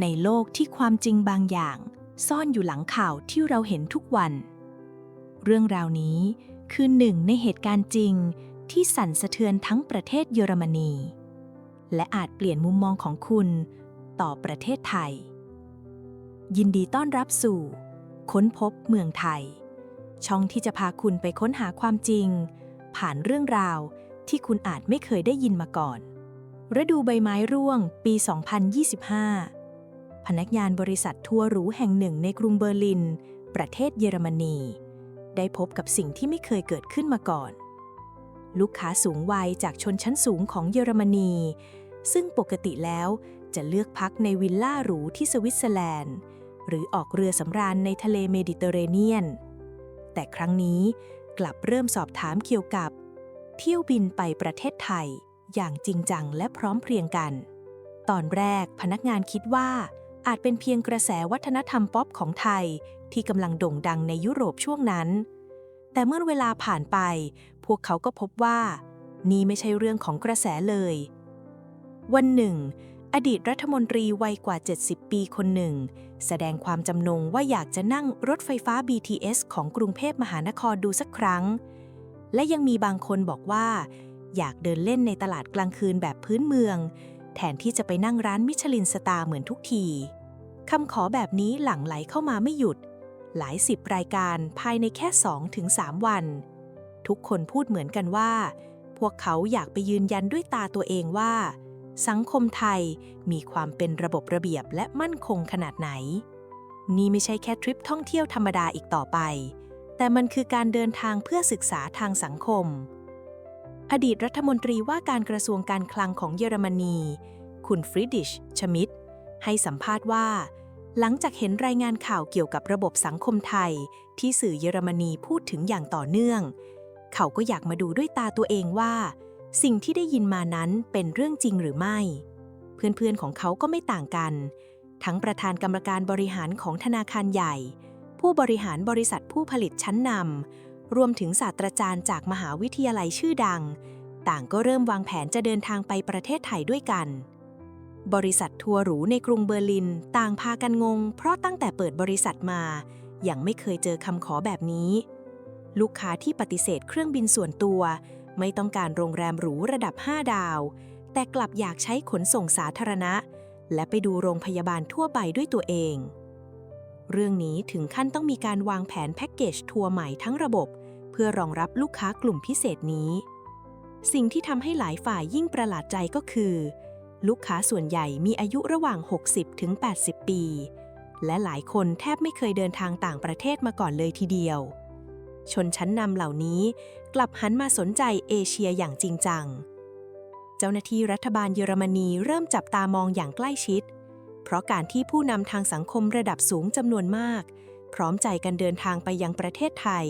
ในโลกที่ความจริงบางอย่าง ซ่อนอยู่หลังข่าวที่เราเห็นทุกวัน เรื่องราวนี้คือหนึ่งในเหตุการณ์จริงที่สั่นสะเทือนทั้งประเทศเยอรมนี และอาจเปลี่ยนมุมมองของคุณต่อประเทศไทย ยินดีต้อนรับสู่ ค้นพบเมืองไทย ช่องที่จะพาคุณไปค้นหาความจริง ผ่านเรื่องราวที่คุณอาจไม่เคยได้ยินมาก่อนฤดูใบไม้ร่วงปี 2025 พนักงานบริษัททัวร์หรูแห่งหนึ่งในกรุงเบอร์ลิน ประเทศเยอรมนี ได้พบกับสิ่งที่ไม่เคยเกิดขึ้นมาก่อน ลูกค้าสูงวัยจากชนชั้นสูงของเยอรมนี ซึ่งปกติแล้วจะเลือกพักในวิลล่าหรูที่สวิตเซอร์แลนด์ หรือออกเรือสำราญในทะเลเมดิเตอร์เรเนียน แต่ครั้งนี้กลับเริ่มสอบถามเกี่ยวกับ เที่ยวบินไปประเทศไทยอย่างจริงจังและพร้อมเพรียงกัน ตอนแรกพนักงานคิดว่า อาจเป็นเพียงกระแสวัฒนธรรมป๊อปของไทยที่กำลังโด่งดังในยุโรปช่วงนั้น แต่เมื่อเวลาผ่านไป พวกเขาก็พบว่า นี่ไม่ใช่เรื่องของกระแสเลย วันหนึ่ง อดีตรัฐมนตรีวัยกว่า 70 ปีคนหนึ่ง แสดงความจำนงว่าอยากจะนั่งรถไฟฟ้า BTS ของกรุงเทพมหานครดูสักครั้ง และยังมีบางคนบอกว่า อยากเดินเล่นในตลาดกลางคืนแบบพื้นเมือง แทนที่จะไปนั่งร้านมิชลินสตาร์เหมือนทุกที คำขอแบบนี้หลั่งไหลเข้ามาไม่หยุด หลายสิบรายการภายในแค่2-3วัน ทุกคนพูดเหมือนกันว่า พวกเขาอยากไปยืนยันด้วยตาตัวเองว่า สังคมไทยมีความเป็นระบบระเบียบและมั่นคงขนาดไหน นี่ไม่ใช่แค่ทริปท่องเที่ยวธรรมดาอีกต่อไป แต่มันคือการเดินทางเพื่อศึกษาทางสังคม อดีตรัฐมนตรีว่าการกระทรวงการคลังของเยอรมนี คุณฟริดิช ชมิด ให้สัมภาษณ์ว่า หลังจากเห็นรายงานข่าวเกี่ยวกับระบบสังคมไทย ที่สื่อเยอรมนีพูดถึงอย่างต่อเนื่อง เขาก็อยากมาดูด้วยตาตัวเองว่า สิ่งที่ได้ยินมานั้นเป็นเรื่องจริงหรือไม่ เพื่อนๆของเขาก็ไม่ต่างกัน ทั้งประธานกรรมการบริหารของธนาคารใหญ่ ผู้บริหารบริษัทผู้ผลิตชั้นนำรวมถึงศาสตราจารย์จากมหาวิทยาลัยชื่อดัง ต่างก็เริ่มวางแผนจะเดินทางไปประเทศไทยด้วยกัน บริษัททัวร์หรูในกรุงเบอร์ลินต่างพากันงง เพราะตั้งแต่เปิดบริษัทมา ยังไม่เคยเจอคำขอแบบนี้ ลูกค้าที่ปฏิเสธเครื่องบินส่วนตัว ไม่ต้องการโรงแรมหรูระดับ 5 ดาว แต่กลับอยากใช้ขนส่งสาธารณะ และไปดูโรงพยาบาลทั่วไปด้วยตัวเอง เรื่องนี้ถึงขั้นต้องมีการวางแผนแพ็กเกจทัวร์ใหม่ทั้งระบบ เพื่อรองรับลูกค้ากลุ่มพิเศษนี้ สิ่งที่ทำให้หลายฝ่ายยิ่งประหลาดใจก็คือ ลูกค้าส่วนใหญ่มีอายุระหว่าง 60 ถึง 80 ปี และหลายคนแทบไม่เคยเดินทางต่างประเทศมาก่อนเลยทีเดียว ชนชั้นนำเหล่านี้กลับหันมาสนใจเอเชียอย่างจริงจัง เจ้าหน้าที่รัฐบาลเยอรมนีเริ่มจับตามองอย่างใกล้ชิด เพราะการที่ผู้นำทางสังคมระดับสูงจำนวนมาก พร้อมใจกันเดินทางไปยังประเทศไทย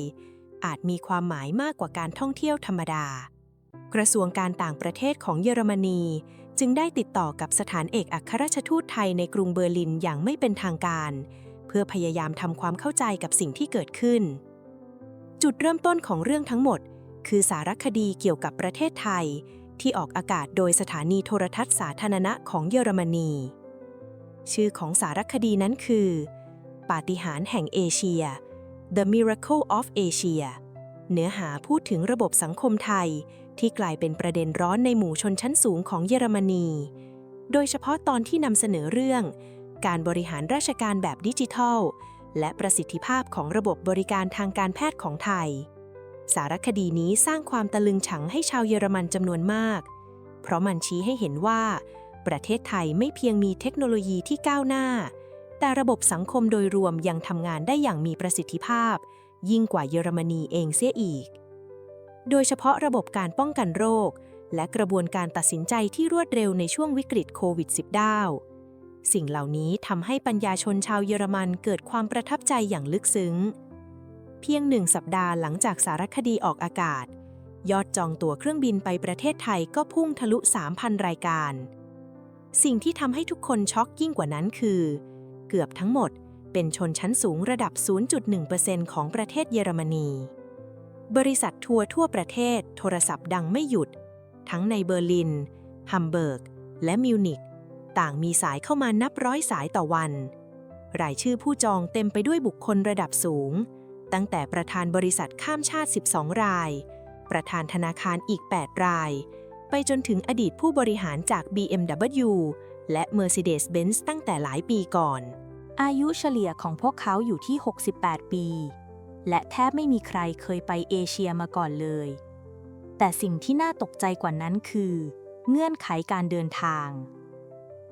อาจมีความหมายมากกว่าการท่องเที่ยวธรรมดา กระทรวงการต่างประเทศของเยอรมนี จึงได้ติดต่อกับสถานเอกอัครราชทูตไทยในกรุงเบอร์ลินอย่างไม่เป็นทางการ เพื่อพยายามทำความเข้าใจกับสิ่งที่เกิดขึ้น จุดเริ่มต้นของเรื่องทั้งหมด คือสารคดีเกี่ยวกับประเทศไทย ที่ออกอากาศโดยสถานีโทรทัศน์สาธารณะของเยอรมนี ชื่อของสารคดีนั้นคือ ปาฏิหาริย์แห่งเอเชีย The Miracle of Asia เนื้อหาพูดถึงระบบสังคมไทย ที่กลายเป็นประเด็นร้อนในหมู่ชนชั้นสูงของเยอรมนี โดยเฉพาะตอนที่นำเสนอเรื่อง การบริหารราชการแบบดิจิทัล และประสิทธิภาพของระบบบริการทางการแพทย์ของไทย สารคดีนี้สร้างความตะลึงฉังให้ชาวเยอรมันจำนวนมาก เพราะมันชี้ให้เห็นว่า ประเทศไทยไม่เพียงมีเทคโนโลยีที่ก้าวหน้า แต่ระบบสังคมโดยรวมยังทำงานได้อย่างมีประสิทธิภาพ ยิ่งกว่าเยอรมนีเองเสียอีก โดยเฉพาะระบบการป้องกันโรค และกระบวนการตัดสินใจที่รวดเร็วในช่วงวิกฤตโควิด -19 สิ่งเหล่านี้ทำให้ปัญญาชนชาวเยอรมันเกิดความประทับใจอย่างลึกซึ้ง เพียงหนึ่งสัปดาห์หลังจากสารคดีออกอากาศ ยอดจองตั๋วเครื่องบินไปประเทศไทยก็พุ่งทะลุ 3,000 รายการ สิ่งที่ทำให้ทุกคนช็อกยิ่งกว่านั้นคือ เกือบทั้งหมดเป็นชนชั้นสูงระดับ 0.1%ของประเทศเยอรมนี บริษัททัวร์ทั่วประเทศโทรศัพท์ดังไม่หยุด ทั้งในเบอร์ลิน ฮัมเบิร์ก และมิวนิกต่างมีสายเข้ามานับร้อยสายต่อวัน รายชื่อผู้จองเต็มไปด้วยบุคคลระดับสูง ตั้งแต่ประธานบริษัทข้ามชาติ 12 ราย ประธานธนาคารอีก 8 ราย ไปจนถึงอดีตผู้บริหารจาก BMW และ Mercedes-Benz ตั้งแต่หลายปีก่อน อายุเฉลี่ยของพวกเขาอยู่ที่ 68 ปี และแทบไม่มีใครเคยไปเอเชียมาก่อนเลย แต่สิ่งที่น่าตกใจกว่านั้นคือ เงื่อนไขการเดินทาง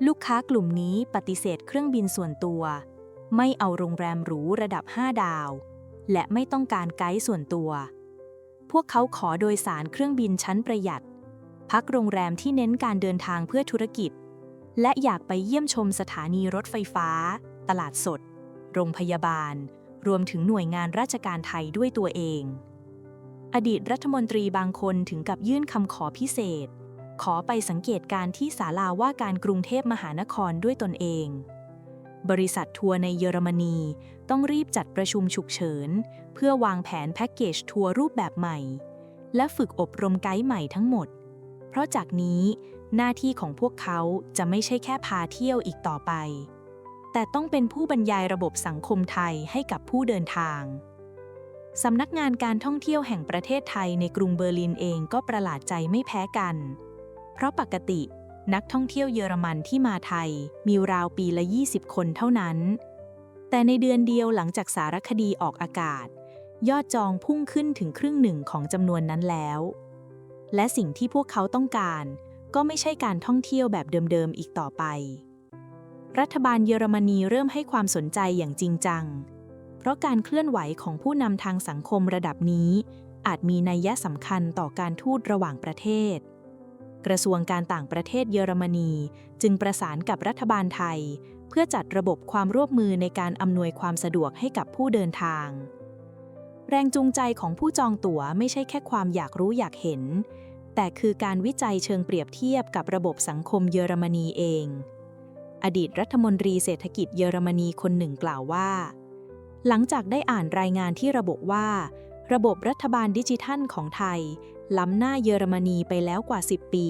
ลูกค้ากลุ่มนี้ปฏิเสธเครื่องบินส่วนตัว ไม่เอาโรงแรมหรูระดับ 5 ดาว และไม่ต้องการไกด์ส่วนตัว พวกเขาขอโดยสารเครื่องบินชั้นประหยัด พักโรงแรมที่เน้นการเดินทางเพื่อธุรกิจ และอยากไปเยี่ยมชมสถานีรถไฟฟ้า ตลาดสด โรงพยาบาล รวมถึงหน่วยงานราชการไทยด้วยตัวเอง อดีตรัฐมนตรีบางคนถึงกับยื่นคำขอพิเศษ ขอไปสังเกตการที่ศาลาว่าการกรุงเทพมหานครด้วยตนเอง บริษัททัวร์ในเยอรมนีต้องรีบจัดประชุมฉุกเฉิน เพื่อวางแผนแพ็กเกจทัวร์รูปแบบใหม่ และฝึกอบรมไกด์ใหม่ทั้งหมด เพราะจากนี้หน้าที่ของพวกเขาจะไม่ใช่แค่พาเที่ยวอีกต่อไป แต่ต้องเป็นผู้บรรยายระบบสังคมไทยให้กับผู้เดินทาง สำนักงานการท่องเที่ยวแห่งประเทศไทยในกรุงเบอร์ลินเองก็ประหลาดใจไม่แพ้กัน เพราะปกตินักท่องเที่ยวเยอรมันที่มาไทยมีราวปีละ 20 คนเท่านั้น แต่ในเดือนเดียวหลังจากสารคดีออกอากาศ ยอดจองพุ่งขึ้นถึงครึ่งหนึ่งของจำนวนนั้นแล้ว และสิ่งที่พวกเขาต้องการ ก็ไม่ใช่การท่องเที่ยวแบบเดิมๆอีกต่อไป รัฐบาลเยอรมนีเริ่มให้ความสนใจอย่างจริงจัง เพราะการเคลื่อนไหวของผู้นำทางสังคมระดับนี้ อาจมีนัยยะสำคัญต่อการทูตระหว่างประเทศ กระทรวงการต่างประเทศเยอรมนีจึงประสานกับรัฐบาลไทย เพื่อจัดระบบความร่วมมือในการอำนวยความสะดวกให้กับผู้เดินทาง แรงจูงใจของผู้จองตั๋วไม่ใช่แค่ความอยากรู้อยากเห็น แต่คือการวิจัยเชิงเปรียบเทียบกับระบบสังคมเยอรมนีเอง อดีตรัฐมนตรีเศรษฐกิจเยอรมนีคนหนึ่งกล่าวว่า หลังจากได้อ่านรายงานที่ระบุว่า ระบบรัฐบาลดิจิทัลของไทย ล้ำหน้าเยอรมนีไปแล้วกว่า 10 ปี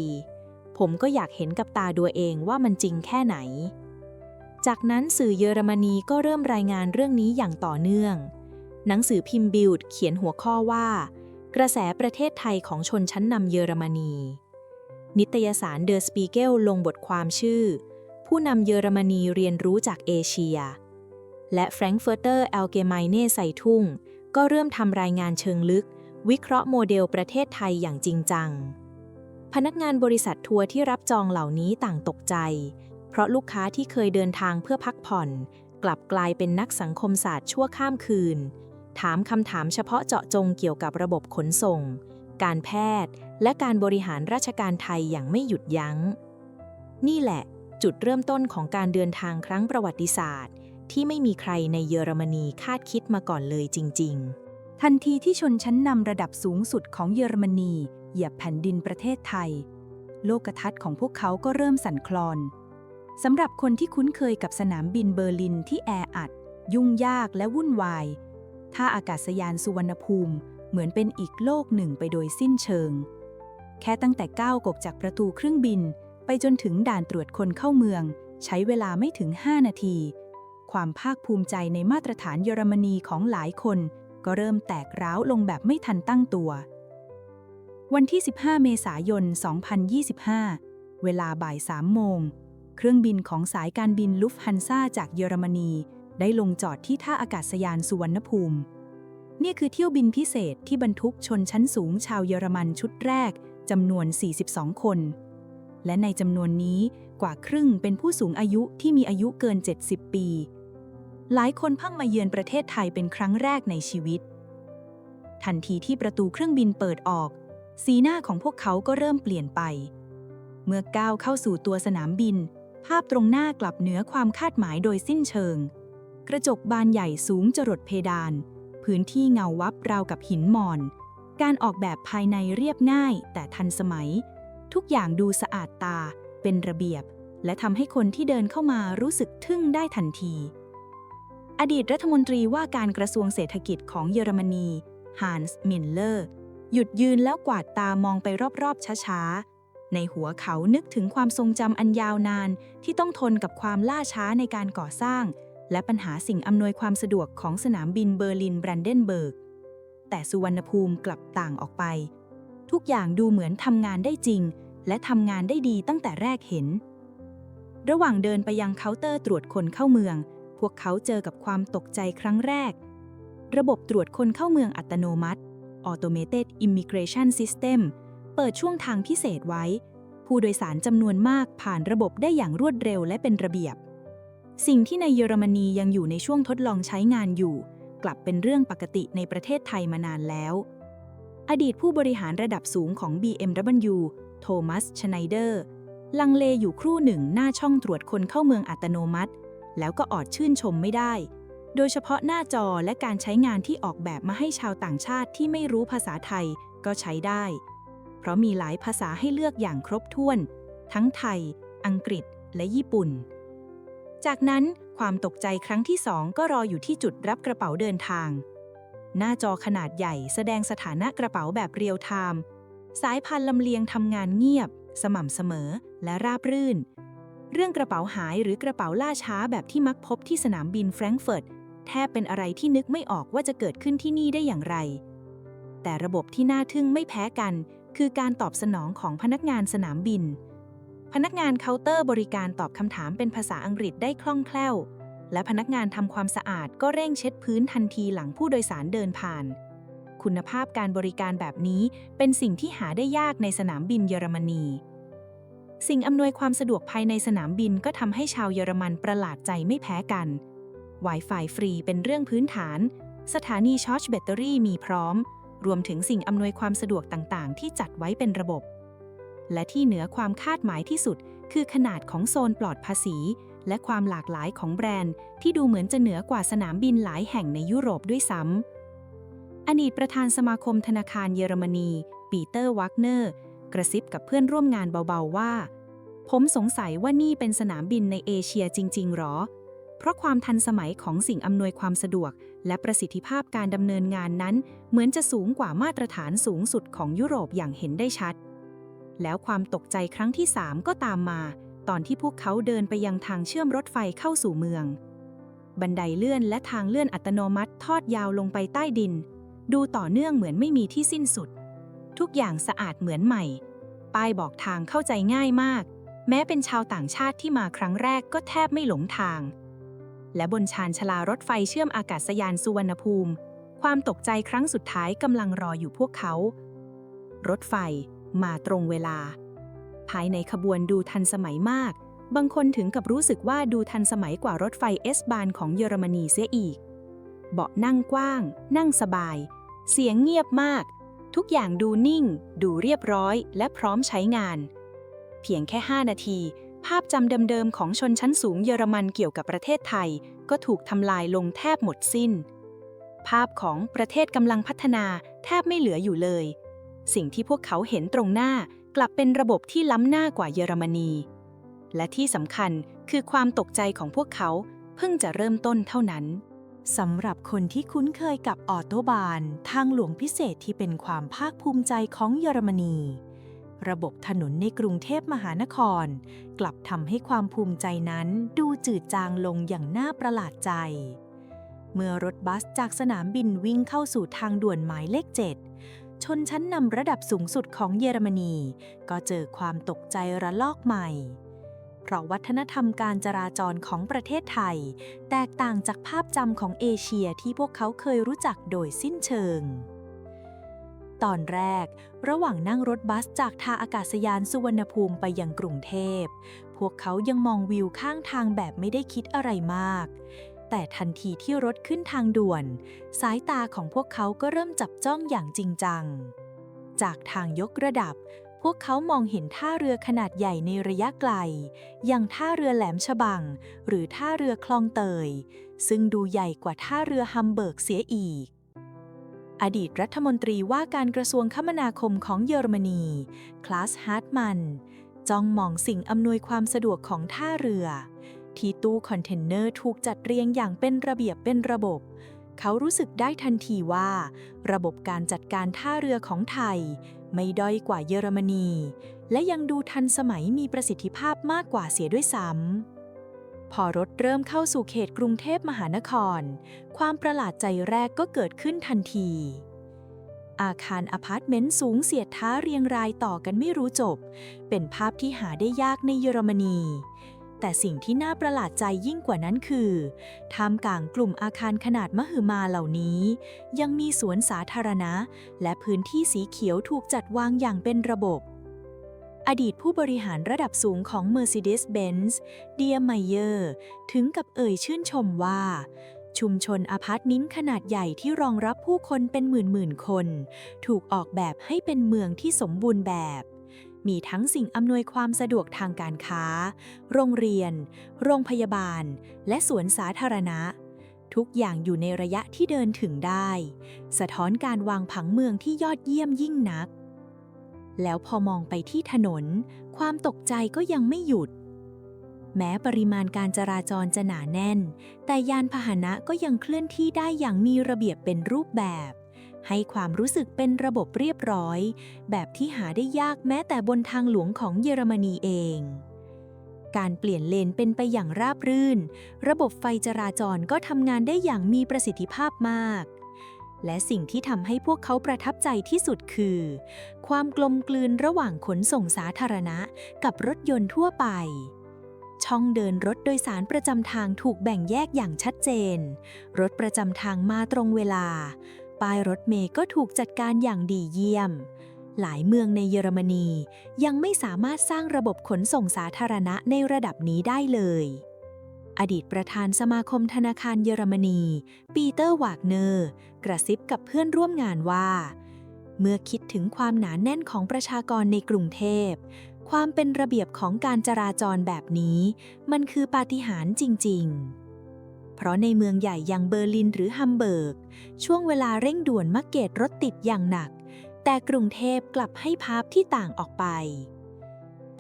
ผมก็อยากเห็นกับตาดัวเองว่ามันจริงแค่ไหน จากนั้นสื่อเยอรมนีก็เริ่มรายงานเรื่องนี้อย่างต่อเนื่อง หนังสือพิมพ์บิลด์เขียนหัวข้อว่า กระแสประเทศไทยของชนชั้นนำเยอรมนี นิตยสารเดอ s สปีเกลลงบทความชื่อ ผู้นำเยอรมนีเรียนรู้จากเอเชีย และแฟรงก์เฟิร์เตอร์แอลเกไมเน่ใส่ทุ่ง ก็เริ่มทำรายงานเชิงลึก วิเคราะห์โมเดลประเทศไทยอย่างจริงจัง พนักงานบริษัททัวร์ที่รับจองเหล่านี้ต่างตกใจ เพราะลูกค้าที่เคยเดินทางเพื่อพักผ่อน กลับกลายเป็นนักสังคมศาสตร์ชั่วข้ามคืน ถามคำถามเฉพาะเจาะจงเกี่ยวกับระบบขนส่ง การแพทย์ และการบริหารราชการไทยอย่างไม่หยุดยัง้ง นี่แหละ จุดเริ่มต้นของการเดินทางครั้งประวัติศาสตร์ ที่ไม่มีใครในเยอรมนีคาดคิดมาก่อนเลยจริง ๆ ทันทีที่ชนชั้นนำระดับสูงสุดของเยอรมนีเหยียบแผ่นดินประเทศไทย โลกทัศน์ของพวกเขาก็เริ่มสั่นคลอนสำหรับคนที่คุ้นเคยกับสนามบินเบอร์ลินที่แออัด ยุ่งยากและวุ่นวายท่าอากาศยานสุวรรณภูมิเหมือนเป็นอีกโลกหนึ่งไปโดยสิ้นเชิง แค่ตั้งแต่ก้าวกบจากประตูเครื่องบิน ไปจนถึงด่านตรวจคนเข้าเมือง ใช้เวลาไม่ถึง 5 นาที ความภาคภูมิใจในมาตรฐานเยอรมนีของหลายคน ก็เริ่มแตกร้าวลงแบบไม่ทันตั้งตัว วันที่ 15 เมษายน 2025 เวลาบ่าย 3 โมง เครื่องบินของสายการบินลุฟฮันซาจากเยอรมนี ได้ลงจอดที่ท่าอากาศยานสุวรรณภูมินี่คือเที่ยวบินพิเศษที่บรรทุกชนชั้นสูงชาวเยอรมันชุดแรกจำนวน 42 คน และในจำนวนนี้กว่าครึ่งเป็นผู้สูงอายุที่มีอายุเกิน 70 ปี หลายคนพิ่งมาเยือนประเทศไทยเป็นครั้งแรกในชีวิต ทันทีที่ประตูเครื่องบินเปิดออก สีหน้าของพวกเขาก็เริ่มเปลี่ยนไป เมื่อก้าวเข้าสู่ตัวสนามบิน ภาพตรงหน้ากลับเหนือความคาดหมายโดยสิ้นเชิง กระจกบานใหญ่สูงจรดเพดาน พื้นที่เงาวับราวกับหินมอน การออกแบบภายในเรียบง่ายแต่ทันสมัย ทุกอย่างดูสะอาดตา เป็นระเบียบ และทำให้คนที่เดินเข้ามารู้สึกทึ่งได้ทันที อดีตรัฐมนตรีว่าการกระทรวงเศรษฐกิจของเยอรมนีฮานส์มินเลอร์หยุดยืนแล้วกวาดตามองไปรอบๆช้าๆ ในหัวเขานึกถึงความทรงจำอันยาวนานที่ต้องทนกับความล่าช้าในการก่อสร้าง และปัญหาสิ่งอำนวยความสะดวกของสนามบินเบอร์ลินแบรนเดนเบิร์ก แต่สุวรรณภูมิกลับต่างออกไป ทุกอย่างดูเหมือนทำงานได้จริง และทำงานได้ดีตั้งแต่แรกเห็น ระหว่างเดินไปยังเคาน์เตอร์ตรวจคนเข้าเมือง พวกเขาเจอกับความตกใจครั้งแรก ระบบตรวจคนเข้าเมืองอัตโนมัติ Automated Immigration System เปิดช่วงทางพิเศษไว้ ผู้โดยสารจำนวนมากผ่านระบบได้อย่างรวดเร็วและเป็นระเบียบ สิ่งที่ในเยอรมนียังอยู่ในช่วงทดลองใช้งานอยู่ กลับเป็นเรื่องปกติในประเทศไทยมานานแล้ว อดีตผู้บริหารระดับสูงของ BMW โทมัส ชไนเดอร์ ลังเลอยู่ครู่หนึ่งหน้าช่องตรวจคนเข้าเมืองอัตโนมัติ แล้วก็อดชื่นชมไม่ได้ โดยเฉพาะหน้าจอและการใช้งานที่ออกแบบมาให้ชาวต่างชาติที่ไม่รู้ภาษาไทยก็ใช้ได้ เพราะมีหลายภาษาให้เลือกอย่างครบถ้วน ทั้งไทย อังกฤษ และญี่ปุ่น จากนั้นความตกใจครั้งที่สองก็รออยู่ที่จุดรับกระเป๋าเดินทาง หน้าจอขนาดใหญ่แสดงสถานะกระเป๋าแบบเรียลไทม์สายพันลำเลียงทำงานเงียบ สม่ำเสมอและราบรื่น เรื่องกระเป๋าหายหรือกระเป๋าล่าช้าแบบที่มักพบที่สนามบินแฟรงก์เฟิร์ตแทบเป็นอะไรที่นึกไม่ออกว่าจะเกิดขึ้นที่นี่ได้อย่างไร แต่ระบบที่น่าทึ่งไม่แพ้กัน คือการตอบสนองของพนักงานสนามบิน พนักงานเคาน์เตอร์บริการตอบคำถามเป็นภาษาอังกฤษได้คล่องแคล่ว และพนักงานทำความสะอาดก็เร่งเช็ดพื้นทันทีหลังผู้โดยสารเดินผ่าน คุณภาพการบริการแบบนี้เป็นสิ่งที่หาได้ยากในสนามบินเยอรมนี สิ่งอำนวยความสะดวกภายในสนามบินก็ทำให้ชาวเยอรมันประหลาดใจไม่แพ้กัน Wi-Fi ฟรีเป็นเรื่องพื้นฐาน สถานีชาร์จแบตเตอรี่มีพร้อม รวมถึงสิ่งอำนวยความสะดวกต่างๆ ที่จัดไว้เป็นระบบ และที่เหนือความคาดหมายที่สุด คือขนาดของโซนปลอดภาษี และความหลากหลายของแบรนด์ที่ดูเหมือนจะเหนือกว่าสนามบินหลายแห่งในยุโรปด้วยซ้ำอดีตประธานสมาคมธนาคารเยอรมนี ปีเตอร์วักเนอร์ กระซิบกับเพื่อนร่วมงานเบาๆว่า ผมสงสัยว่านี่เป็นสนามบินในเอเชียจริง ๆหรอ เพราะความทันสมัยของสิ่งอำนวยความสะดวก และประสิทธิภาพการดำเนินงานนั้น เหมือนจะสูงกว่ามาตรฐานสูงสุดของยุโรปอย่างเห็นได้ชัด แล้วความตกใจครั้งที่ 3 ก็ตามมา ตอนที่พวกเขาเดินไปยังทางเชื่อมรถไฟเข้าสู่เมือง บันไดเลื่อนและทางเลื่อนอัตโนมัติทอดยาวลงไปใต้ดิน ดูต่อเนื่องเหมือนไม่มีที่สิ้นสุด ทุกอย่างสะอาดเหมือนใหม่ ป้ายบอกทางเข้าใจง่ายมาก แม้เป็นชาวต่างชาติที่มาครั้งแรกก็แทบไม่หลงทาง และบนชานชลารถไฟเชื่อมอากาศยานสุวรรณภูมิ ความตกใจครั้งสุดท้ายกำลังรออยู่พวกเขา รถไฟมาตรงเวลา ภายในขบวนดูทันสมัยมาก บางคนถึงกับรู้สึกว่าดูทันสมัยกว่ารถไฟเอสบานของเยอรมนีเสียอีก เบาะนั่งกว้าง นั่งสบาย เสียงเงียบมาก ทุกอย่างดูนิ่ง ดูเรียบร้อยและพร้อมใช้งาน เพียงแค่ 5 นาที ภาพจำเดิมๆของชนชั้นสูงเยอรมันเกี่ยวกับประเทศไทย ก็ถูกทำลายลงแทบหมดสิ้น ภาพของประเทศกำลังพัฒนาแทบไม่เหลืออยู่เลย สิ่งที่พวกเขาเห็นตรงหน้า กลับเป็นระบบที่ล้ำหน้ากว่าเยอรมนี และที่สำคัญคือความตกใจของพวกเขาเพิ่งจะเริ่มต้นเท่านั้นสำหรับคนที่คุ้นเคยกับออโตบาน ทางหลวงพิเศษที่เป็นความภาคภูมิใจของเยอรมนี ระบบถนนในกรุงเทพมหานคร กลับทำให้ความภูมิใจนั้นดูจืดจางลงอย่างน่าประหลาดใจ เมื่อรถบัสจากสนามบินวิ่งเข้าสู่ทางด่วนหมายเลข7 ชนชั้นนำระดับสูงสุดของเยอรมนี ก็เจอความตกใจระลอกใหม่ เพราะวัฒนธรรมการจราจรของประเทศไทย แตกต่างจากภาพจำของเอเชียที่พวกเขาเคยรู้จักโดยสิ้นเชิง ตอนแรก ระหว่างนั่งรถบัสจากท่าอากาศยานสุวรรณภูมิไปยังกรุงเทพ พวกเขายังมองวิวข้างทางแบบไม่ได้คิดอะไรมาก แต่ทันทีที่รถขึ้นทางด่วน สายตาของพวกเขาก็เริ่มจับจ้องอย่างจริงจัง จากทางยกระดับ พวกเขามองเห็นท่าเรือขนาดใหญ่ในระยะไกล อย่างท่าเรือแหลมฉบัง หรือท่าเรือคลองเตย ซึ่งดูใหญ่กว่าท่าเรือฮัมเบิร์กเสียอีกอดีตรัฐมนตรีว่าการกระทรวงคมนาคมของเยอรมนี คลาสฮาร์ตมัน จ้องมองสิ่งอำนวยความสะดวกของท่าเรือ ที่ตู้คอนเทนเนอร์ถูกจัดเรียงอย่างเป็นระเบียบเป็นระบบ เขารู้สึกได้ทันทีว่า ระบบการจัดการท่าเรือของไทย ไม่ด้อยกว่าเยอรมนี และยังดูทันสมัยมีประสิทธิภาพมากกว่าเสียด้วยซ้ำพอรถเริ่มเข้าสู่เขตกรุงเทพมหานคร ความประหลาดใจแรกก็เกิดขึ้นทันที อาคารอพาร์ตเมนต์สูงเสียดท้าเรียงรายต่อกันไม่รู้จบ เป็นภาพที่หาได้ยากในเยอรมนี แต่สิ่งที่น่าประหลาดใจยิ่งกว่านั้นคือท่ามกลางกลุ่มอาคารขนาดมหึมาเหล่านี้ ยังมีสวนสาธารณะ และพื้นที่สีเขียวถูกจัดวางอย่างเป็นระบบ อดีตผู้บริหารระดับสูงของ Mercedes-Benz เดียไมเยอร์ถึงกับเอ่ยชื่นชมว่าชุมชนอพาร์ตเมนต์ขนาดใหญ่ที่รองรับผู้คนเป็นหมื่นๆคน ถูกออกแบบให้เป็นเมืองที่สมบูรณ์แบบ มีทั้งสิ่งอำนวยความสะดวกทางการค้า โรงเรียน โรงพยาบาล และสวนสาธารณะ ทุกอย่างอยู่ในระยะที่เดินถึงได้ สะท้อนการวางผังเมืองที่ยอดเยี่ยมยิ่งนัก แล้วพอมองไปที่ถนน ความตกใจก็ยังไม่หยุด แม้ปริมาณการจราจรจะหนาแน่น แต่ยานพาหนะก็ยังเคลื่อนที่ได้อย่างมีระเบียบเป็นรูปแบบ ให้ความรู้สึกเป็นระบบเรียบร้อย แบบที่หาได้ยากแม้แต่บนทางหลวงของเยอรมนีเอง การเปลี่ยนเลนเป็นไปอย่างราบรื่น ระบบไฟจราจรก็ทำงานได้อย่างมีประสิทธิภาพมาก และสิ่งที่ทำให้พวกเขาประทับใจที่สุดคือ ความกลมกลืนระหว่างขนส่งสาธารณะกับรถยนต์ทั่วไปช่องเดินรถโดยสารประจำทางถูกแบ่งแยกอย่างชัดเจน รถประจำทางมาตรงเวลา ป้ายรถเมย์ก็ถูกจัดการอย่างดีเยี่ยม หลายเมืองในเยอรมนียังไม่สามารถสร้างระบบขนส่งสาธารณะในระดับนี้ได้เลย อดีตประธานสมาคมธนาคารเยอรมนี ปีเตอร์วากเนอร์ กระซิบกับเพื่อนร่วมงานว่า เมื่อคิดถึงความหนาแน่นของประชากรในกรุงเทพความเป็นระเบียบของการจราจรแบบนี้ มันคือปาฏิหาริย์จริง ๆ เพราะในเมืองใหญ่อย่างเบอร์ลินหรือฮัมเบิร์ก ช่วงเวลาเร่งด่วนมักเกตรถติดอย่างหนัก แต่กรุงเทพกลับให้ภาพที่ต่างออกไป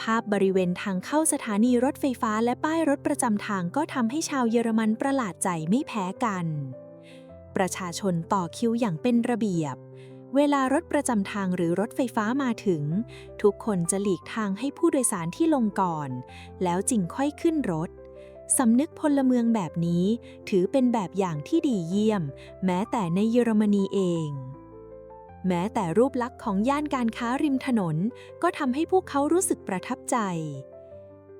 ภาพบริเวณทางเข้าสถานีรถไฟฟ้าและป้ายรถประจำทางก็ทำให้ชาวเยอรมันประหลาดใจไม่แพ้กัน ประชาชนต่อคิวอย่างเป็นระเบียบเวลารถประจำทางหรือรถไฟฟ้ามาถึง ทุกคนจะหลีกทางให้ผู้โดยสารที่ลงก่อน แล้วจึงค่อยขึ้นรถ สำนึกพลเมืองแบบนี้ถือเป็นแบบอย่างที่ดีเยี่ยม แม้แต่ในเยอรมนีเอง แม้แต่รูปลักษณ์ของย่านการค้าริมถนน ก็ทำให้พวกเขารู้สึกประทับใจ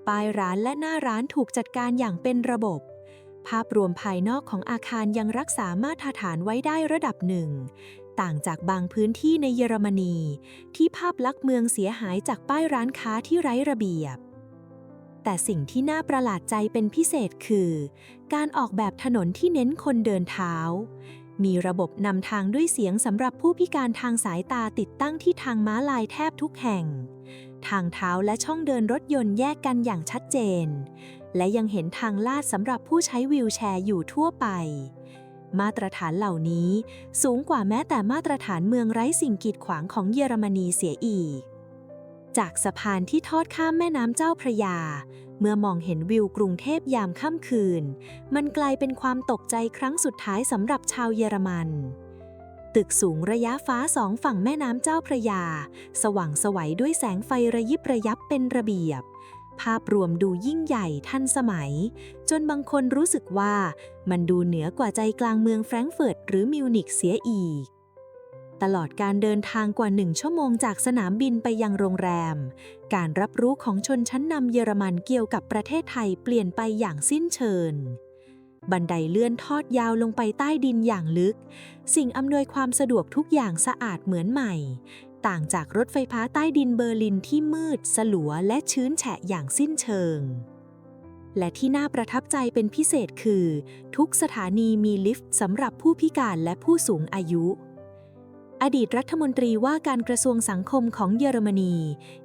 ป้ายร้านและหน้าร้านถูกจัดการอย่างเป็นระบบ ภาพรวมภายนอกของอาคารยังรักษามาตรฐานไว้ได้ระดับหนึ่ง ต่างจากบางพื้นที่ในเยอรมนี ที่ภาพลักษณ์เมืองเสียหายจากป้ายร้านค้าที่ไร้ระเบียบ แต่สิ่งที่น่าประหลาดใจเป็นพิเศษคือ การออกแบบถนนที่เน้นคนเดินเท้า มีระบบนำทางด้วยเสียงสำหรับผู้พิการทางสายตาติดตั้งที่ทางม้าลายแทบทุกแห่ง ทางเท้าและช่องเดินรถยนต์แยกกันอย่างชัดเจน และยังเห็นทางลาดสำหรับผู้ใช้วีลแชร์อยู่ทั่วไปมาตรฐานเหล่านี้สูงกว่าแม้แต่มาตรฐานเมืองไร้สิ่งกีดขวางของเยอรมนีเสียอีก จากสะพานที่ทอดข้ามแม่น้ำเจ้าพระยา เมื่อมองเห็นวิวกรุงเทพยามค่ำคืน มันกลายเป็นความตกใจครั้งสุดท้ายสำหรับชาวเยอรมัน ตึกสูงระยะฟ้าสองฝั่งแม่น้ำเจ้าพระยา สว่างสวัยด้วยแสงไฟระยิบระยับเป็นระเบียบ ภาพรวมดูยิ่งใหญ่ทันสมัย จนบางคนรู้สึกว่ามันดูเหนือกว่าใจกลางเมืองแฟรงก์เฟิร์ตหรือมิวนิกเสียอีก ตลอดการเดินทางกว่าหนึ่งชั่วโมงจากสนามบินไปยังโรงแรม การรับรู้ของชนชั้นนำเยอรมันเกี่ยวกับประเทศไทยเปลี่ยนไปอย่างสิ้นเชิงบันไดเลื่อนทอดยาวลงไปใต้ดินอย่างลึก สิ่งอำนวยความสะดวกทุกอย่างสะอาดเหมือนใหม่ ต่างจากรถไฟฟ้าใต้ดินเบอร์ลินที่มืด สลัวและชื้นแฉะอย่างสิ้นเชิง และที่น่าประทับใจเป็นพิเศษคือ ทุกสถานีมีลิฟต์สำหรับผู้พิการและผู้สูงอายุ อดีตรัฐมนตรีว่าการกระทรวงสังคมของเยอรมนี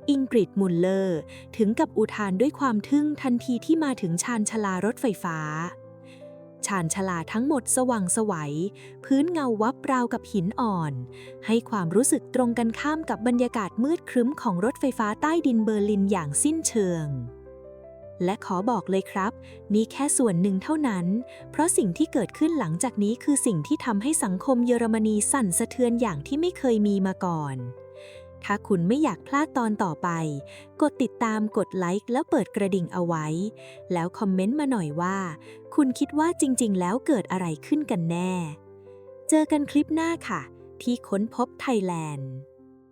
อิงกริดมุลเลอร์ ถึงกับอุทานด้วยความทึ่งทันทีที่มาถึงชานชลารถไฟฟ้า ชานชลาทั้งหมดสว่างไสวัย พื้นเงาวับราวกับหินอ่อน ให้ความรู้สึกตรงกันข้ามกับบรรยากาศมืดครึ้มของรถไฟฟ้าใต้ดินเบอร์ลินอย่างสิ้นเชิง และขอบอกเลยครับ นี่แค่ส่วนหนึ่งเท่านั้น เพราะสิ่งที่เกิดขึ้นหลังจากนี้คือสิ่งที่ทำให้สังคมเยอรมนีสั่นสะเทือนอย่างที่ไม่เคยมีมาก่อน ถ้าคุณไม่อยากพลาดตอนต่อไป กดติดตามกดไลค์แล้วเปิดกระดิ่งเอาไว้ แล้วคอมเมนต์มาหน่อยว่า คุณคิดว่าจริง ๆ แล้วเกิดอะไรขึ้นกันแน่ เจอกันคลิปหน้าค่ะ ที่ค้นพบไทยแลนด์